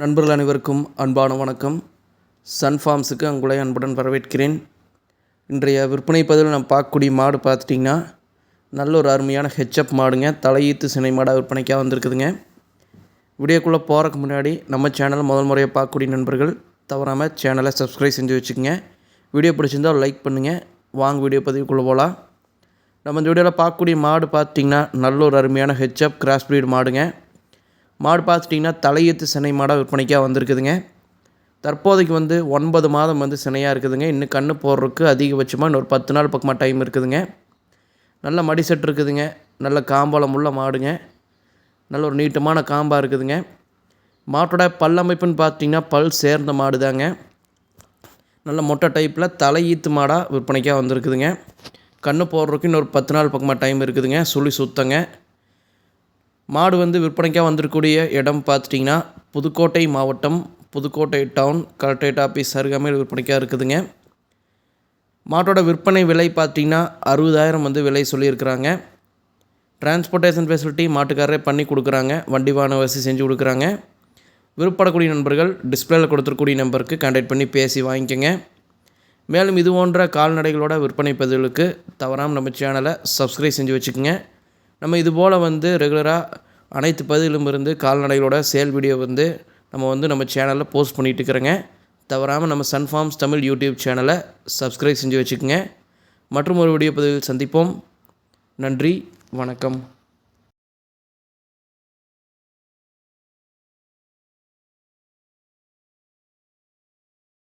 நண்பர்கள் அனைவருக்கும் அன்பான வணக்கம். சன் ஃபார்ம்ஸுக்கு உங்களை அன்புடன் வரவேற்கிறேன். இன்றைய விற்பனை பதிவில் நான் பார்க்கக்கூடிய மாடு பார்த்துட்டிங்கன்னா நல்ல ஒரு அருமையான ஹெச்அப் மாடுங்க. தலையீத்து சினை மாடாக விற்பனைக்காக வந்திருக்குதுங்க. வீடியோக்குள்ளே போகிறக்கு முன்னாடி நம்ம சேனலை முதல் முறையாக பார்க்கக்கூடிய நண்பர்கள் தவறாமல் சேனலை சப்ஸ்கிரைப் செஞ்சு வச்சுக்கோங்க. வீடியோ பிடிச்சிருந்தால் லைக் பண்ணுங்கள் வாங்க வீடியோ பதிவுக்குள்ளே போகலாம். நம்ம இந்த வீடியோவில் பார்க்கக்கூடிய மாடு பார்த்திங்கன்னா நல்ல ஒரு அருமையான ஹெச்அப் கிராஸ் ப்ரீட் மாடுங்க. மாடு பார்த்துட்டிங்கன்னா தலையீத்து சினை மாடாக விற்பனைக்காக வந்திருக்குதுங்க. தற்போதைக்கு வந்து ஒன்பது மாதம் வந்து சினையாக இருக்குதுங்க. இன்னும் கன்று போடுறதுக்கு அதிகபட்சமாக இன்னொரு பத்து நாள் பக்கமாக டைம் இருக்குதுங்க. நல்ல மடி செட் இருக்குதுங்க. நல்ல காம்பளம் உள்ள மாடுங்க. நல்ல ஒரு நீட்டமான காம்பாக இருக்குதுங்க. மாட்டோட பல்லமைப்புன்னு பார்த்தீங்கன்னா பல் சேர்ந்த மாடு தாங்க நல்ல மொட்டை டைப்பில் தலையீத்து மாடாக விற்பனைக்காக வந்திருக்குதுங்க. கன்று போடுறதுக்கு இன்னொரு பத்து நாள் பக்கமாக டைம் இருக்குதுங்க. சுழி சுத்தங்க. மாடு வந்து விற்பனைக்காக வந்திருக்கக்கூடிய இடம் பார்த்துட்டிங்கன்னா புதுக்கோட்டை மாவட்டம் புதுக்கோட்டை டவுன் கலெக்டரேட் ஆஃபீஸ் அருகாமையில் விற்பனைக்காக இருக்குதுங்க. மாட்டோட விற்பனை விலை பார்த்தீங்கன்னா அறுபதாயிரம் வந்து விலை சொல்லியிருக்கிறாங்க. டிரான்ஸ்போர்ட்டேஷன் ஃபெசிலிட்டி மாட்டுக்காரரே பண்ணி கொடுக்குறாங்க வண்டி வாகன வசதி செஞ்சு கொடுக்குறாங்க. விருப்பப்படக்கூடிய நண்பர்கள் டிஸ்பிளேயில் கொடுத்துருக்கூடிய நம்பருக்கு கான்டாக்ட் பண்ணி பேசி வாங்கிக்கோங்க. மேலும் இது போன்ற கால்நடைகளோட விற்பனை பதிவுகளுக்கு தவறாமல் நம்ம சேனலை சப்ஸ்கிரைப் செஞ்சு வச்சுக்கோங்க. நம்ம இது போல் வந்து ரெகுலராக அனைத்து பதிவிலும் இருந்து கால்நடைகளோட சேல் வீடியோ வந்து நம்ம வந்து நம்ம சேனலில் போஸ்ட் பண்ணிகிட்டு இருக்கிறோங்க. தவறாமல் நம்ம சன்ஃபார்ம்ஸ் தமிழ் யூடியூப் சேனலை சப்ஸ்கிரைப் செஞ்சு வச்சுக்கோங்க. மற்றும் ஒரு வீடியோ பதிவில் சந்திப்போம். நன்றி வணக்கம்.